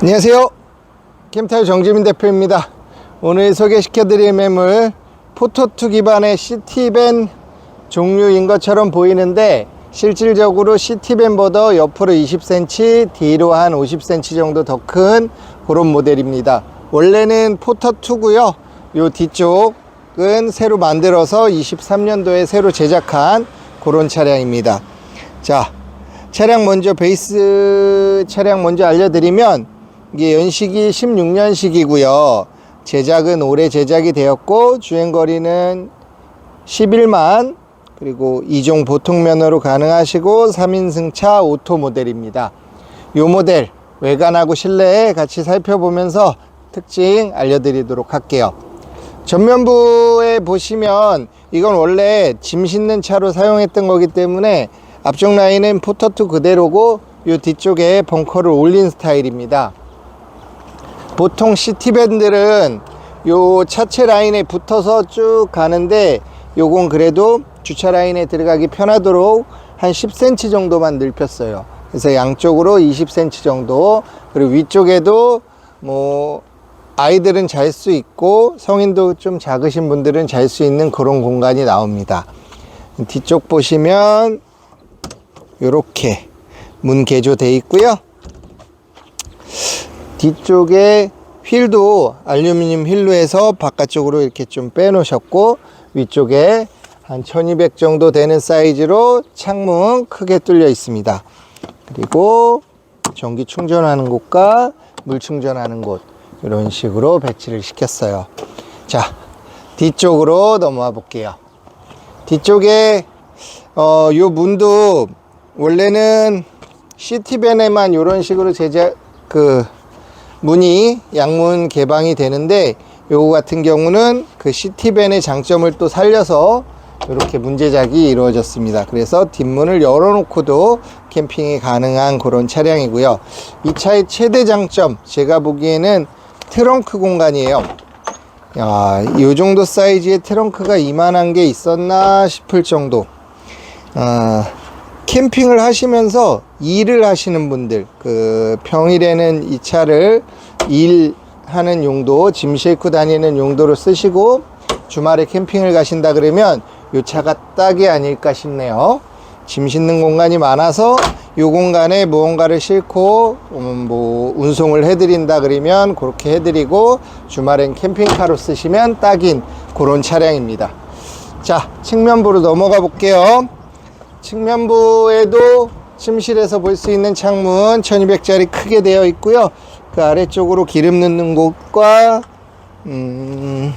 안녕하세요. 캠타일 정지민 대표입니다. 오늘 소개시켜 드릴 매물 포토2 기반의 시티밴 종류인 것처럼 보이는데 실질적으로 시티밴보다 옆으로 20cm, 뒤로 한 50cm 정도 더 큰 그런 모델입니다. 원래는 포터2고요. 요 뒤쪽은 새로 만들어서 23년도에 새로 제작한 그런 차량입니다. 자, 차량 먼저 베이스 차량 먼저 알려드리면 이게 연식이 16년식이고요. 제작은 올해 제작이 되었고 주행거리는 11만 그리고 2종 보통 면허로 가능하시고 3인승차 오토 모델입니다. 요 모델 외관하고 실내 같이 살펴보면서 특징 알려드리도록 할게요. 전면부에 보시면 이건 원래 짐 싣는 차로 사용했던 거기 때문에 앞쪽 라인은 포터2 그대로고 요 뒤쪽에 벙커를 올린 스타일입니다. 보통 시티밴들은 요 차체 라인에 붙어서 쭉 가는데 요건 그래도 주차 라인에 들어가기 편하도록 한 10cm 정도만 넓혔어요. 그래서 양쪽으로 20cm 정도 그리고 위쪽에도 뭐 아이들은 잘 수 있고 성인도 좀 작으신 분들은 잘 수 있는 그런 공간이 나옵니다. 뒤쪽 보시면 이렇게 문 개조돼 있고요. 뒤쪽에 휠도 알루미늄 휠로 해서 바깥쪽으로 이렇게 좀 빼놓으셨고 위쪽에 한 1200 정도 되는 사이즈로 창문 크게 뚫려 있습니다. 그리고 전기 충전하는 곳과 물 충전하는 곳 이런 식으로 배치를 시켰어요. 자 뒤쪽으로 넘어와 볼게요. 뒤쪽에 어, 요 문도 원래는 시티밴에만 이런 식으로 제작 그 문이 양문 개방이 되는데 요거 같은 경우는 그 시티밴의 장점을 또 살려서 이렇게 문 제작이 이루어졌습니다. 그래서 뒷문을 열어놓고도 캠핑이 가능한 그런 차량이고요. 이 차의 최대 장점 제가 보기에는 트렁크 공간이에요. 야, 이 정도 사이즈의 트렁크가 이만한 게 있었나 싶을 정도. 아, 캠핑을 하시면서 일을 하시는 분들, 그 평일에는 이 차를 일하는 용도, 짐 싣고 다니는 용도로 쓰시고 주말에 캠핑을 가신다 그러면 이 차가 딱이 아닐까 싶네요. 짐 싣는 공간이 많아서 이 공간에 무언가를 싣고 음, 뭐 운송을 해드린다 그러면 그렇게 해드리고 주말엔 캠핑카로 쓰시면 딱인 그런 차량입니다. 자, 측면부로 넘어가 볼게요. 측면부에도 침실에서 볼 수 있는 창문 1200짜리 크게 되어 있고요. 그 아래쪽으로 기름 넣는 곳과 음,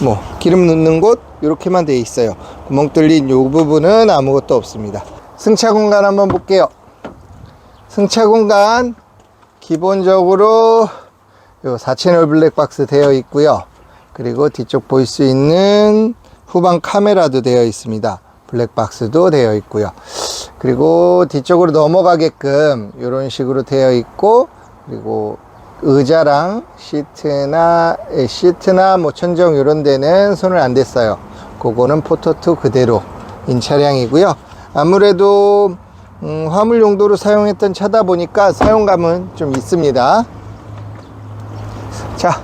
뭐 기름 넣는 곳 이렇게만 되어 있어요. 구멍 뚫린 요 부분은 아무것도 없습니다. 승차 공간 한번 볼게요. 승차 공간 기본적으로 요 4채널 블랙박스 되어 있고요. 그리고 뒤쪽 볼 수 있는 후방 카메라도 되어 있습니다. 블랙박스도 되어 있고요. 그리고 뒤쪽으로 넘어가게끔 이런 식으로 되어 있고 그리고 의자랑 시트나 에, 시트나 뭐 천정 이런 데는 손을 안 댔어요. 그거는 포토2 그대로 인 차량이고요. 아무래도 음, 화물 용도로 사용했던 차다 보니까 사용감은 좀 있습니다. 자,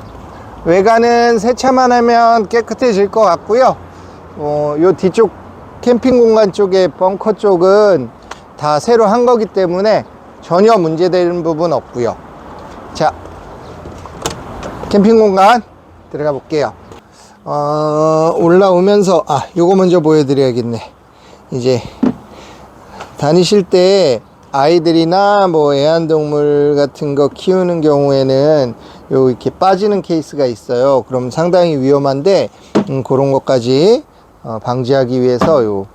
외관은 세차만 하면 깨끗해질 것 같고요. 어, 요 뒤쪽 캠핑 공간 쪽에 벙커 쪽은 다 새로 한 거기 때문에 전혀 문제되는 부분 없고요. 자, 캠핑 공간 들어가 볼게요. 어, 올라오면서 아, 요거 먼저 보여드려야겠네. 이제 다니실 때 아이들이나 뭐 애완동물 같은 거 키우는 경우에는 요 이렇게 빠지는 케이스가 있어요. 그럼 상당히 위험한데 음, 그런 것까지 어, 방지하기 위해서 요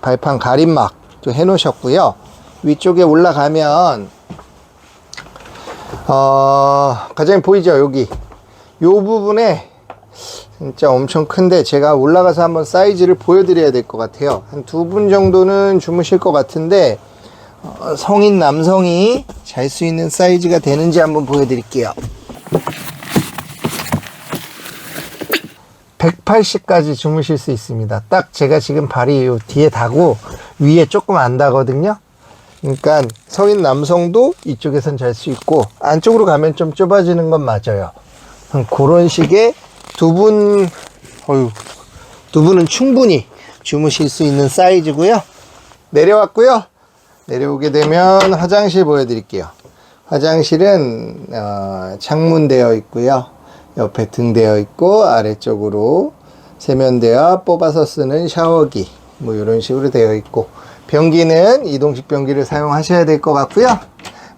발판 가림막 또 해놓으셨고요. 위쪽에 올라가면 어, 가장 보이죠 여기 요 부분에 진짜 엄청 큰데 제가 올라가서 한번 사이즈를 보여드려야 될 것 같아요. 한 두 분 정도는 주무실 것 같은데 어, 성인 남성이 잘 수 있는 사이즈가 되는지 한번 보여드릴게요. 180까지 주무실 수 있습니다. 딱 제가 지금 발이 요 뒤에 닿고 위에 조금 안 닿거든요. 그러니까 성인 남성도 이쪽에선 잘 수 있고 안쪽으로 가면 좀 좁아지는 건 맞아요. 음, 그런 식의 두 분, 어유, 두 분은 충분히 주무실 수 있는 사이즈고요. 내려왔고요. 내려오게 되면 화장실 보여드릴게요. 화장실은 어, 창문 되어 있고요. 옆에 등 되어 있고 아래쪽으로 세면대와 뽑아서 쓰는 샤워기 뭐 이런 식으로 되어 있고 변기는 이동식 변기를 사용하셔야 될 것 같고요.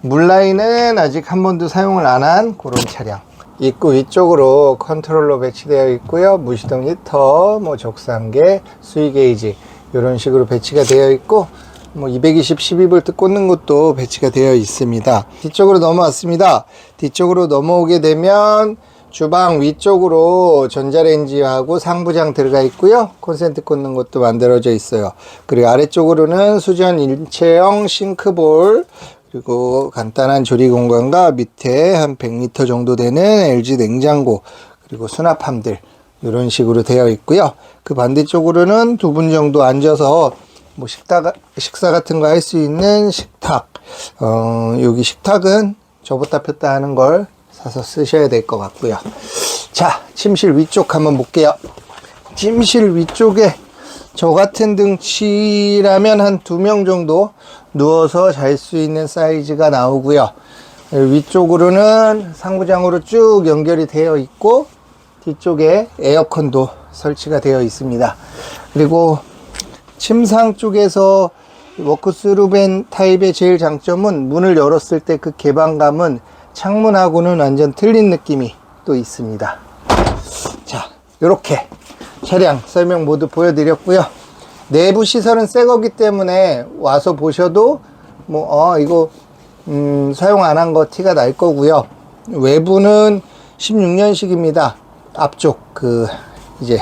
물라인은 아직 한 번도 사용을 안 한 그런 차량. 입구 위쪽으로 컨트롤러 배치되어 있고요. 무시동 히터, 뭐 적상계, 수위 게이지 이런 식으로 배치가 되어 있고 뭐 220, 12V 꽂는 것도 배치가 되어 있습니다. 뒤쪽으로 넘어왔습니다. 뒤쪽으로 넘어오게 되면 주방 위쪽으로 전자레인지하고 상부장 들어가 있고요. 콘센트 꽂는 것도 만들어져 있어요. 그리고 아래쪽으로는 수전 일체형 싱크볼 그리고 간단한 조리 공간과 밑에 한 100리터 정도 되는 LG 냉장고 그리고 수납함들 이런 식으로 되어 있고요. 그 반대쪽으로는 두 분 정도 앉아서 뭐 식탁 식사 같은 거 할 수 있는 식탁. 어, 여기 식탁은 접었다 폈다 하는 걸 사서 쓰셔야 될 것 같고요. 자, 침실 위쪽 한번 볼게요. 침실 위쪽에 저 같은 등치라면 한 두 명 정도 누워서 잘 수 있는 사이즈가 나오고요. 위쪽으로는 상부장으로 쭉 연결이 되어 있고 뒤쪽에 에어컨도 설치가 되어 있습니다. 그리고 침상 쪽에서 워크스루벤 타입의 제일 장점은 문을 열었을 때 그 개방감은 창문하고는 완전 틀린 느낌이 또 있습니다. 자, 이렇게 차량 설명 모두 보여드렸고요. 내부 시설은 새 거기 때문에 와서 보셔도 뭐, 어, 이거, 음, 사용 안 한 거 티가 날 거고요. 외부는 16년식입니다. 앞쪽, 그, 이제,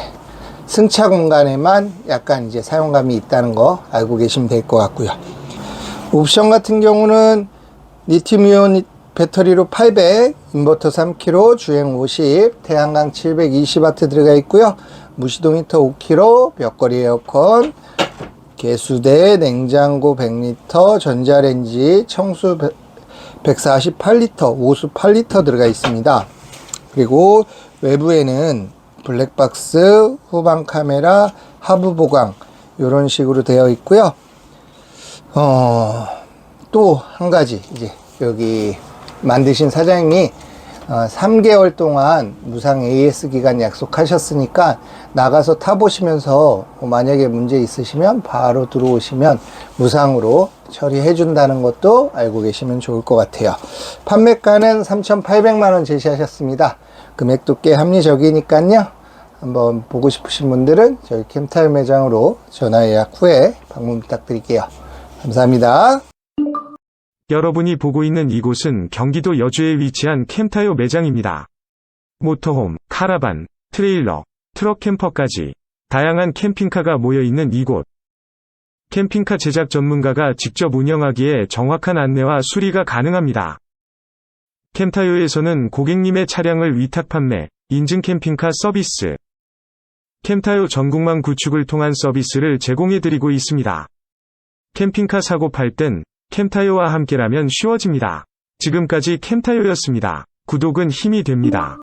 승차 공간에만 약간 이제 사용감이 있다는 거 알고 계시면 될 것 같고요. 옵션 같은 경우는 리튬이온 배터리로 800, 인버터 3kg, 주행 50, 태양광 720W 들어가 있고요. 무시동 히터 5kg, 벽걸이 에어컨, 개수대, 냉장고 100리터, 전자레인지, 청수 148리터, 오수 8리터 들어가 있습니다. 그리고 외부에는 블랙박스, 후방 카메라, 하부 보강 이런 식으로 되어 있고요. 어, 또 한 가지 이제 여기 만드신 사장님이 어, 3개월 동안 무상 AS 기간 약속하셨으니까 나가서 타보시면서 뭐 만약에 문제 있으시면 바로 들어오시면 무상으로 처리해 준다는 것도 알고 계시면 좋을 것 같아요. 판매가는 3,800만원 제시하셨습니다. 금액도 꽤 합리적이니까요. 한번 보고 싶으신 분들은 저희 캠타일 매장으로 전화 예약 후에 방문 부탁드릴게요. 감사합니다. 여러분이 보고 있는 이곳은 경기도 여주에 위치한 캠타요 매장입니다. 모터홈, 카라반, 트레일러, 트럭 캠퍼까지 다양한 캠핑카가 모여 있는 이곳. 캠핑카 제작 전문가가 직접 운영하기에 정확한 안내와 수리가 가능합니다. 캠타요에서는 고객님의 차량을 위탁 판매, 인증 캠핑카 서비스, 캠타요 전국망 구축을 통한 서비스를 제공해드리고 있습니다. 캠핑카 사고 팔 땐 캠타요와 함께라면 쉬워집니다. 지금까지 캠타요였습니다. 구독은 힘이 됩니다.